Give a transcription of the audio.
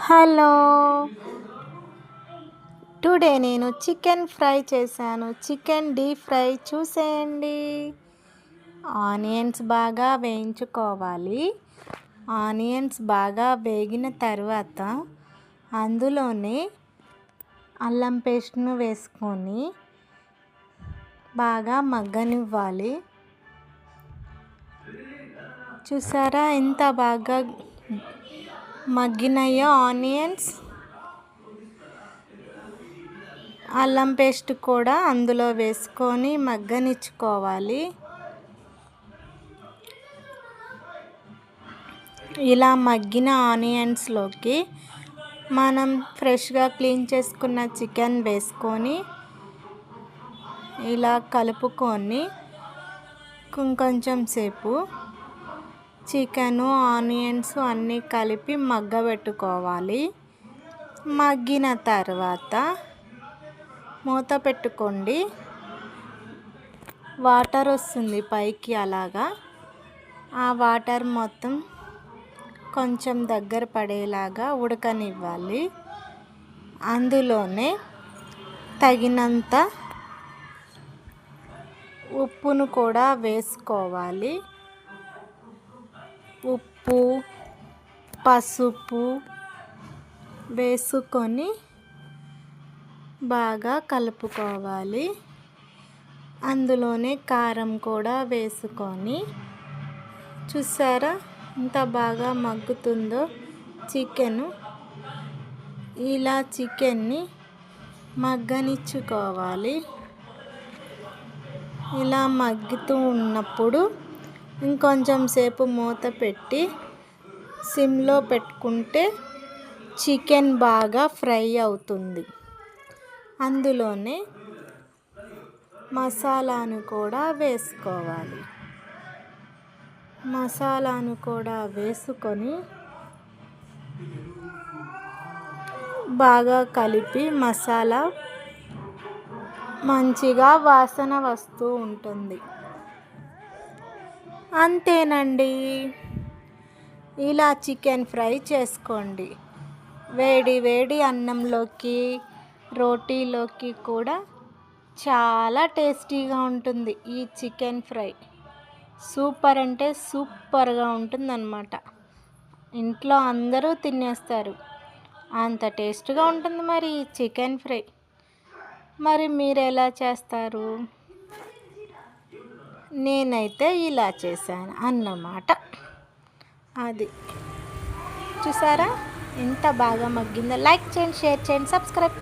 Hello. Today నేను chicken fry చేశాను. Chicken deep fry చూసేయండి. ఆనియన్స్ బాగా వేయించుకోవాలి. ఆనియన్స్ బాగా వేగిన తర్వాత అందులోనే అల్లం పేస్ట్ను వేసుకొని బాగా మగ్గనివ్వాలి. చూసారా? ఎంత బాగా మగ్గినాయో ఆనియన్స్ అల్లం పేస్ట్ కూడా అందులో వేసుకొని మగ్గనిచ్చుకోవాలి. ఇలా మగ్గిన ఆనియన్స్లోకి మనం ఫ్రెష్గా క్లీన్ చేసుకున్న చికెన్ వేసుకొని ఇలా కలుపుకొని కొంచెం సేపు చికెను ఆనియన్స్ అన్నీ కలిపి మగ్గబెట్టుకోవాలి. మగ్గిన తర్వాత మూత పెట్టుకోండి. వాటర్ వస్తుంది పైకి అలాగా. ఆ వాటర్ మొత్తం కొంచెం దగ్గర పడేలాగా ఉడకనివ్వాలి. అందులోనే తగినంత ఉప్పును కూడా వేసుకోవాలి. ఉప్పు పసుపు వేసుకొని బాగా కలుపుకోవాలి. అందులోనే కారం కూడా వేసుకొని. చూసారా? ఎంత బాగా మగ్గుతుందో చికెను. ఇలా చికెన్ని మగ్గనిచ్చుకోవాలి. ఇలా మగ్గుతూ ఉన్నప్పుడు ఇంకొంచెం సేపు మూత పెట్టి సిమ్లో పెట్టుకుంటే చికెన్ బాగా ఫ్రై అవుతుంది. అందులోనే మసాలాను కూడా వేసుకోవాలి. మసాలాను కూడా వేసుకొని బాగా కలిపి మసాలా మంచిగా వాసన వస్తూ ఉంటుంది. అంతేనండి. ఇలా చికెన్ ఫ్రై చేసుకోండి. వేడి వేడి అన్నంలోకి రోటీలోకి కూడా చాలా టేస్టీగా ఉంటుంది ఈ చికెన్ ఫ్రై. సూపర్ అంటే సూపర్గా ఉంటుందన్నమాట. ఇంట్లో అందరూ తినేస్తారు. అంత టేస్ట్గా ఉంటుంది మరి ఈ చికెన్ ఫ్రై. మరి మీరు ఎలా చేస్తారు? నేనైతే ఇలా చేశాను అన్నమాట. అది. చూసారా? ఎంత బాగా మగ్గిందో. లైక్ చేయండి షేర్ చేయండి సబ్స్క్రైబ్